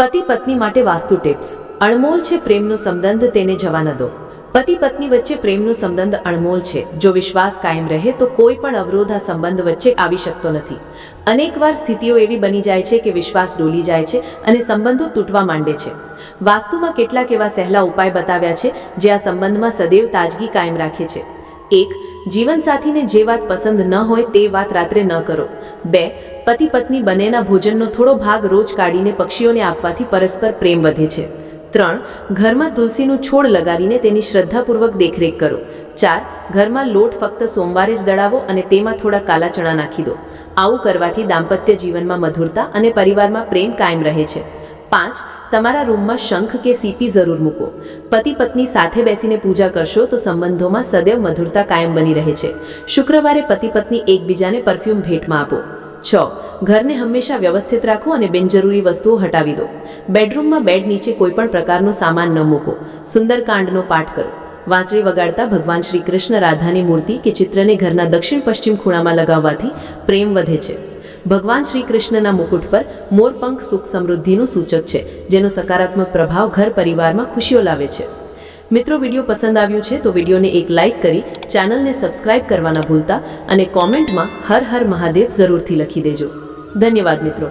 પતિ પત્ની માટે વાસ્તુ ટિપ્સ. અણમોલ છે પ્રેમનો સંબંધ, તેને જવા ન દો. પતિ પત્ની વચ્ચે પ્રેમનો સંબંધ અણમોલ છે. જો વિશ્વાસ કાયમ રહે, તો કોઈ પણ અવરોધ આ સંબંધ વચ્ચે આવી શકતો નથી. અનેકવાર સ્થિતિઓ એવી બની જાય છે કે વિશ્વાસ ડોલી જાય છે અને સંબંધો તૂટવા માંડે છે. વાસ્તુમાં કેટલાક એવા સહેલા ઉપાય બતાવ્યા છે જે આ સંબંધમાં સદૈવ તાજગી કાયમ રાખે છે. એક જીવનસાથીને જે વાત પસંદ ન હોય તે વાત રાત્રે ન કરો. બે પતિ પત્ની બંનેના ભોજનનો થોડો ભાગ રોજ કાઢીને પક્ષીઓને આપવાથી પરસ્પર પ્રેમ વધે છે. ત્રણ, ઘરમાં તુલસીનું છોડ લગાવીને તેની શ્રદ્ધાપૂર્વક દેખરેખ કરો. ચાર, ઘરમાં લોટ ફક્ત સોમવારે જ દળાવો અને તેમાં થોડા કાલા ચણા નાખી દો. આવું કરવાથી દાંપત્ય જીવનમાં મધુરતા અને પરિવારમાં પ્રેમ કાયમ રહે છે. પાંચ, તમારા રૂમમાં શંખ કે સીપી જરૂર મૂકો. પતિ પત્ની સાથે બેસીને પૂજા કરશો તો સંબંધોમાં સદૈવ મધુરતા કાયમ બની રહે છે. શુક્રવારે પતિ પત્ની એકબીજાને પરફ્યુમ ભેટમાં આપો. છ, ઘરને હંમેશા વ્યવસ્થિત રાખો અને બિનજરૂરી વસ્તુઓ હટાવી દો. બેડરૂમમાં બેડ નીચે કોઈપણ પ્રકારનો સામાન ન મૂકો. સુંદરકાંડનો પાઠ કરો. વાંસળી વગાડતા ભગવાન શ્રી કૃષ્ણ રાધાની મૂર્તિ કે ચિત્રને ઘરના દક્ષિણ પશ્ચિમ ખૂણામાં લગાવવાથી પ્રેમ વધે છે. ભગવાન શ્રી કૃષ્ણના મુકુટ પર મોરપંખ સુખ સમૃદ્ધિનું સૂચક છે, જેનો સકારાત્મક પ્રભાવ ઘર પરિવારમાં ખુશીઓ લાવે છે. મિત્રો, વીડિયો પસંદ આવ્યું છે તો વિડીયોને એક લાઇક કરી ચેનલને સબસ્ક્રાઇબ કરવાના ભૂલતા અને કોમેન્ટમાં હર હર મહાદેવ જરૂરથી લખી દેજો. ધન્યવાદ મિત્રો.